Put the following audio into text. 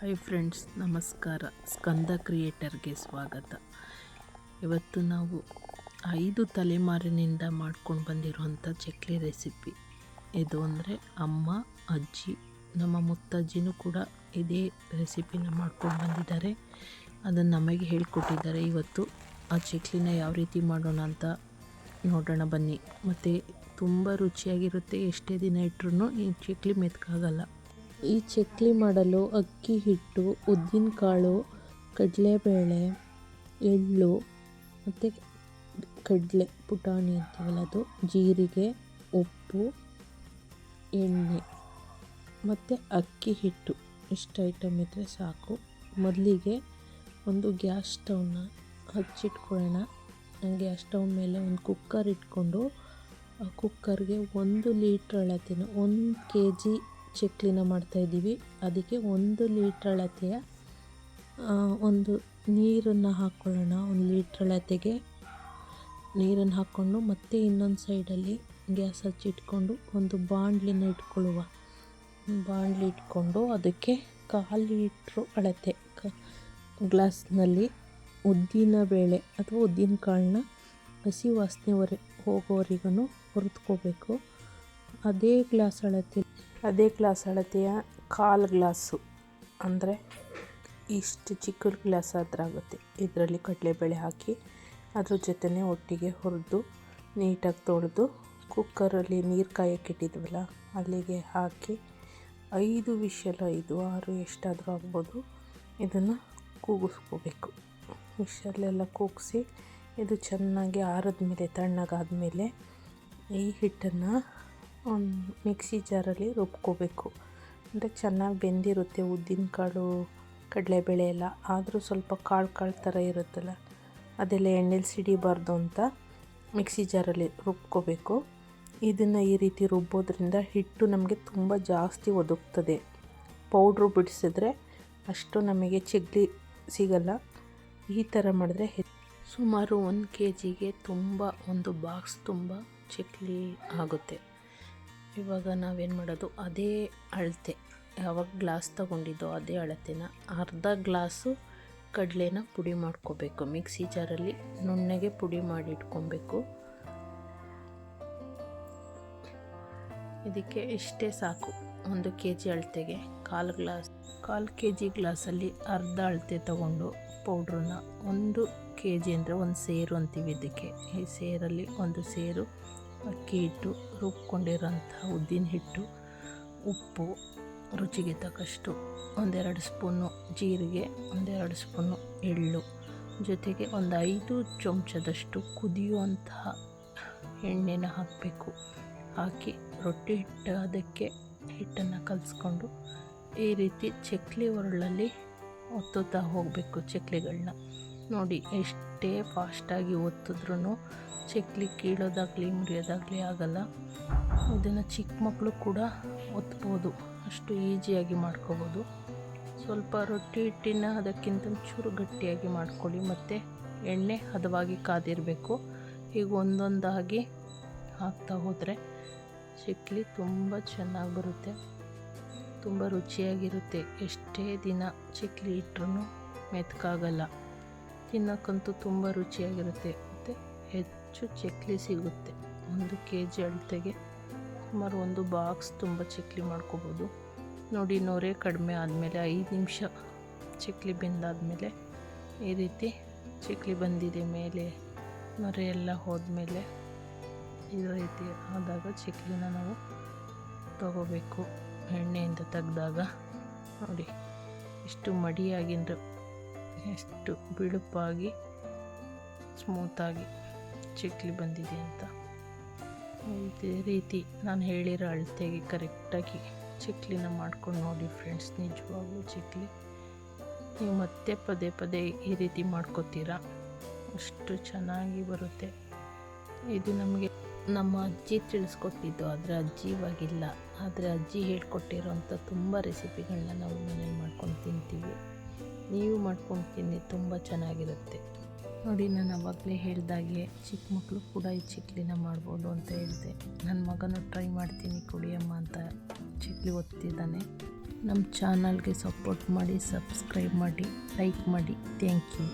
Hi friends ನಮಸ್ಕಾರ. ಸ್ಕಂದ ಕ್ರಿಯೇಟರ್ಗೆ ಸ್ವಾಗತ. ಇವತ್ತು ನಾವು ಐದು ತಲೆಮಾರಿನಿಂದ ಮಾಡ್ಕೊಂಡು ಬಂದಿರುವಂಥ ಚಕ್ಲಿ ರೆಸಿಪಿ. ಇದು ಅಂದರೆ ಅಮ್ಮ, ಅಜ್ಜಿ, ನಮ್ಮ ಮುತ್ತಜ್ಜಿನೂ ಕೂಡ ಇದೇ ರೆಸಿಪಿನ ಮಾಡ್ಕೊಂಡು ಬಂದಿದ್ದಾರೆ. ಅದನ್ನು ನಮಗೆ ಹೇಳಿಕೊಟ್ಟಿದ್ದಾರೆ. ಇವತ್ತು ಆ ಚಕ್ಲಿನ ಯಾವ ರೀತಿ ಮಾಡೋಣ ಅಂತ ನೋಡೋಣ ಬನ್ನಿ. ಮತ್ತು ತುಂಬ ರುಚಿಯಾಗಿರುತ್ತೆ. ಎಷ್ಟೇ ದಿನ ಇಟ್ರೂ ಈ ಚಕ್ಲಿ ಮೆತ್ಕಾಗಲ್ಲ. ಈ ಚಕ್ಲಿ ಮಾಡಲು ಅಕ್ಕಿ ಹಿಟ್ಟು, ಉದ್ದಿನಕಾಳು, ಕಡಲೆಬೇಳೆ, ಎಳ್ಳು ಮತ್ತು ಕಡಲೆ ಪುಟಾಣಿ ಅಂತೀವಲ್ಲ ಅದು, ಜೀರಿಗೆ, ಉಪ್ಪು, ಎಣ್ಣೆ ಮತ್ತು ಅಕ್ಕಿ ಹಿಟ್ಟು. ಇಷ್ಟು ಐಟಮ್ ಇದ್ದರೆ ಸಾಕು. ಮೊದಲಿಗೆ ಒಂದು ಗ್ಯಾಸ್ ಸ್ಟವ್ನ ಹಚ್ಚಿಟ್ಕೊಳ್ಳೋಣ. ಗ್ಯಾಸ್ ಸ್ಟವ್ ಮೇಲೆ ಒಂದು ಕುಕ್ಕರ್ ಇಟ್ಕೊಂಡು ಆ ಕುಕ್ಕರ್ಗೆ ಒಂದು ಲೀಟ್ರ್ ಅಳತೆನ, ಒಂದು ಕೆ ಜಿ ಚಕ್ಲಿನ ಮಾಡ್ತಾಯಿದ್ದೀವಿ ಅದಕ್ಕೆ ಒಂದು ಲೀಟ್ರ್ ಅಳತೆಯ ಒಂದು ನೀರನ್ನು ಹಾಕ್ಕೊಳ್ಳೋಣ ಒಂದು ಲೀಟ್ರ್ ಅಳತೆಗೆ ನೀರನ್ನು ಹಾಕ್ಕೊಂಡು ಮತ್ತೆ ಇನ್ನೊಂದು ಸೈಡಲ್ಲಿ ಗ್ಯಾಸ್ ಹಚ್ಚಿಟ್ಕೊಂಡು ಒಂದು ಬಾಣಲಿನ ಇಟ್ಕೊಳ್ಳುವ. ಬಾಣಲಿ ಇಟ್ಕೊಂಡು ಅದಕ್ಕೆ ಕಾಲು ಲೀಟ್ರು ಅಳತೆ ಕ, ಗ್ಲಾಸ್ನಲ್ಲಿ ಉದ್ದಿನ ಬೇಳೆ ಅಥವಾ ಉದ್ದಿನ ಕಾಳನ್ನ ಹಸಿ ವಾಸನೆವರೆ ಹೋಗೋವರೆಗೂ ಹುರಿದ್ಕೋಬೇಕು. ಅದೇ ಗ್ಲಾಸ್ ಅಳತೆ ಅದೇ ಗ್ಲಾಸ್ ಅಳತೆಯ ಕಾಲು ಗ್ಲಾಸು. ಅಂದರೆ ಇಷ್ಟು ಚಿಕ್ಕ ಗ್ಲಾಸ್ ಹತ್ರ ಆಗುತ್ತೆ. ಇದರಲ್ಲಿ ಕಡಲೆಬೇಳೆ ಹಾಕಿ ಅದ್ರ ಜೊತೆನೇ ಒಟ್ಟಿಗೆ ಹುರಿದು ನೀಟಾಗಿ ತೊಳೆದು ಕುಕ್ಕರಲ್ಲಿ ನೀರು ಕಾಯಕ್ಕೆ ಇಟ್ಟಿದ್ವಲ್ಲ, ಅಲ್ಲಿಗೆ ಹಾಕಿ ಐದು ವಿಷಲ್, ಐದು, ಆರು ಎಷ್ಟಾದರೂ ಆಗ್ಬೋದು. ಇದನ್ನು ಕೂಗಿಸ್ಕೋಬೇಕು. ವಿಷಲ್ಲೆಲ್ಲ ಕೂಗಿಸಿ ಇದು ಚೆನ್ನಾಗಿ ಆರಿದ ಮೇಲೆ ತಣ್ಣಗಾದ ಮೇಲೆ ಈ ಹಿಟ್ಟನ್ನು ಮಿಕ್ಸಿ ಜಾರಲ್ಲಿ ರುಬ್ಕೋಬೇಕು. ಅಂದರೆ ಚೆನ್ನಾಗಿ ಬೆಂದಿರುತ್ತೆ ಉದ್ದಿನಕಾಳು ಕಡಲೆಬೇಳೆ ಎಲ್ಲ. ಆದರೂ ಸ್ವಲ್ಪ ಕಾಳು ಕಾಳು ಥರ ಇರುತ್ತಲ್ಲ, ಅದೆಲ್ಲ ಎಣ್ಣೆಲಿ ಸಿಡಿಬಾರ್ದು ಅಂತ ಮಿಕ್ಸಿ ಜಾರಲ್ಲಿ ರುಬ್ಕೋಬೇಕು. ಇದನ್ನು ಈ ರೀತಿ ರುಬ್ಬೋದ್ರಿಂದ ಹಿಟ್ಟು ನಮಗೆ ತುಂಬ ಜಾಸ್ತಿ ಒದಗ್ತದೆ. ಪೌಡ್ರು ಬಿಡಿಸಿದ್ರೆ ಅಷ್ಟು ನಮಗೆ ಚಿಗ್ಲಿ ಸಿಗಲ್ಲ. ಈ ಥರ ಮಾಡಿದ್ರೆ ಸುಮಾರು ಒಂದು ಕೆ ಜಿಗೆ ತುಂಬ, ಒಂದು ಬಾಕ್ಸ್ ತುಂಬ ಚಕ್ಲಿ ಆಗುತ್ತೆ. ಇವಾಗ ನಾವೇನು ಮಾಡೋದು? ಅದೇ ಅಳತೆ. ಯಾವಾಗ ಗ್ಲಾಸ್ ತಗೊಂಡಿದ್ದೋ ಅದೇ ಅಳತೆನ ಅರ್ಧ ಗ್ಲಾಸು ಕಡಲೆನ ಪುಡಿ ಮಾಡ್ಕೋಬೇಕು. ಮಿಕ್ಸಿ ಜಾರಲ್ಲಿ ನುಣ್ಣಗೆ ಪುಡಿ ಮಾಡಿ ಇಟ್ಕೊಬೇಕು ಇದಕ್ಕೆ ಇಷ್ಟೇ ಸಾಕು. ಒಂದು ಕೆ ಜಿ ಅಳತೆಗೆ ಕಾಲು ಗ್ಲಾಸ್, ಕಾಲು ಕೆ ಜಿ ಗ್ಲಾಸಲ್ಲಿ ಅರ್ಧ ಅಳತೆ ತಗೊಂಡು ಪೌಡ್ರನ್ನ ಒಂದು ಕೆ ಜಿ ಅಂದರೆ ಒಂದು ಸೇರು ಅಂತೀವಿ ಇದಕ್ಕೆ. ಈ ಸೇರಲ್ಲಿ ಒಂದು ಸೇರು ಅಕ್ಕಿ ಹಿಟ್ಟು ರುಬ್ಕೊಂಡಿರೋಂಥ ಉದ್ದಿನ ಹಿಟ್ಟು ಉಪ್ಪು, ರುಚಿಗೆ ತಕ್ಕಷ್ಟು ಒಂದೆರಡು ಸ್ಪೂನು ಜೀರಿಗೆ, ಒಂದೆರಡು ಸ್ಪೂನು ಎಳ್ಳು. ಜೊತೆಗೆ ಒಂದು ಐದು ಚಮಚದಷ್ಟು ಕುದಿಯುವಂತಹ ಎಣ್ಣೆನ ಹಾಕಬೇಕು. ಹಾಕಿ ರೊಟ್ಟಿ ಹಿಟ್ಟು ಅದಕ್ಕೆ ಹಿಟ್ಟನ್ನು ಕಲಿಸ್ಕೊಂಡು ಈ ರೀತಿ ಚಕ್ಲಿ ಒರಳಲ್ಲಿ ಒತ್ತುತ್ತಾ ಹೋಗಬೇಕು ಚಕ್ಲಿಗಳನ್ನ ನೋಡಿ, ಎಷ್ಟೇ ಫಾಸ್ಟಾಗಿ ಒತ್ತಿದ್ರೂ ಚಕ್ಲಿ ಕೀಳೋದಾಗಲಿ, ಮುರಿಯೋದಾಗಲಿ ಆಗಲ್ಲ. ಇದನ್ನು ಚಿಕ್ಕ ಮಕ್ಕಳು ಕೂಡ ಒತ್ಬೋದು ಅಷ್ಟು ಈಸಿಯಾಗಿ ಮಾಡ್ಕೋಬೋದು. ಸ್ವಲ್ಪ ರೊಟ್ಟಿ ಹಿಟ್ಟಿನ ಅದಕ್ಕಿಂತ ಚೂರು ಗಟ್ಟಿಯಾಗಿ ಮಾಡ್ಕೊಳ್ಳಿ. ಮತ್ತು ಎಣ್ಣೆ ಹದವಾಗಿ ಕಾದಿರಬೇಕು. ಈಗ ಒಂದೊಂದಾಗಿ ಹಾಕ್ತಾ ಹೋದರೆ ಚಕ್ಲಿ ತುಂಬ ಚೆನ್ನಾಗಿ ಬರುತ್ತೆ. ತುಂಬ ರುಚಿಯಾಗಿರುತ್ತೆ. ಎಷ್ಟೇ ದಿನ ಚಕ್ಲಿ ಇಟ್ಟರೂ ಮೆತ್ಕಾಗಲ್ಲ. ತಿನ್ನೋಕ್ಕಂತೂ ತುಂಬ ರುಚಿಯಾಗಿರುತ್ತೆ. ಮತ್ತು ಹೆಚ್ಚು ಚಕ್ಲಿ ಸಿಗುತ್ತೆ. ಒಂದು ಕೆ ಜಿ ಅಳತೆಗೆ ಸುಮಾರು ಒಂದು ಬಾಕ್ಸ್ ತುಂಬ ಚಕ್ಲಿ ಮಾಡ್ಕೋಬೋದು. ನೋಡಿ, ನೊರೆ ಕಡಿಮೆ ಆದಮೇಲೆ ಐದು ನಿಮಿಷ ಚಕ್ಲಿ ಬೆಂದಾದಮೇಲೆ ಈ ರೀತಿ ಚಕ್ಲಿ ಬಂದಿದೆ ಮೇಲೆ, ನೊರೆ ಎಲ್ಲ ಹೋದ್ಮೇಲೆ ಈ ರೀತಿ ಆದಾಗ ಚಕ್ಲಿನ ನಾವು ತಗೋಬೇಕು. ಎಣ್ಣೆಯಿಂದ ತೆಗೆದಾಗ. ನೋಡಿ ಇಷ್ಟು ಮಡಿಯಾಗಿಂದು ಎಷ್ಟು ಬಿಳುಪಾಗಿ ಸ್ಮೂತಾಗಿ ಚಿಕ್ಲಿ ಬಂದಿದೆ ಅಂತ. ಇದೇ ರೀತಿ ನಾನು ಹೇಳಿರೋ ಅಳತೆಗೆ ಕರೆಕ್ಟಾಗಿ ಚಿಕ್ಲಿನ ಮಾಡ್ಕೊಂಡು ನೋಡಿ ಫ್ರೆಂಡ್ಸ್ ನಿಜವಾಗ್ಲೂ ಚಿಕ್ಲಿ. ನೀವು ಮತ್ತೆ ಪದೇ ಪದೇ ಈ ರೀತಿ ಮಾಡ್ಕೋತೀರಾ? ಅಷ್ಟು ಚೆನ್ನಾಗಿ ಬರುತ್ತೆ. ಇದು ನಮಗೆ ನಮ್ಮ ಅಜ್ಜಿ ತಿಳಿಸ್ಕೊಟ್ಟಿದ್ದು, ಆದರೆ ಅಜ್ಜಿ ಇವಾಗಿಲ್ಲ. ಆದರೆ ಅಜ್ಜಿ ಹೇಳ್ಕೊಟ್ಟಿರೋಂಥ ತುಂಬ ರೆಸಿಪಿಗಳನ್ನ ನಾವು ಮನೇಲಿ ಮಾಡ್ಕೊಂಡು ತಿಂತೀವಿ. ನೀವು ಮಾಡ್ಕೊಂಡು ತಿನ್ನಿ ತುಂಬ ಚೆನ್ನಾಗಿರುತ್ತೆ. ನೋಡಿ, ನಾನು ಅವಾಗಲೇ ಹೇಳ್ದಾಗೆ ಚಿಕ್ಕ ಮಕ್ಕಳು ಕೂಡ ಈ ಚಿಕ್ಲಿನ ಮಾಡ್ಬೋದು ಅಂತ ಹೇಳಿದೆ. ನನ್ನ ಮಗನೂ ಟ್ರೈ ಮಾಡ್ತೀನಿ ಕುಡಿಯಮ್ಮ ಅಂತ ಚಿಕ್ಲಿ ಒತ್ತಿದ್ದಾನೆ ನಮ್ಮ ಚಾನಲ್ಗೆ ಸಪೋರ್ಟ್ ಮಾಡಿ, ಸಬ್ಸ್ಕ್ರೈಬ್ ಮಾಡಿ, ಲೈಕ್ ಮಾಡಿ. Thank you.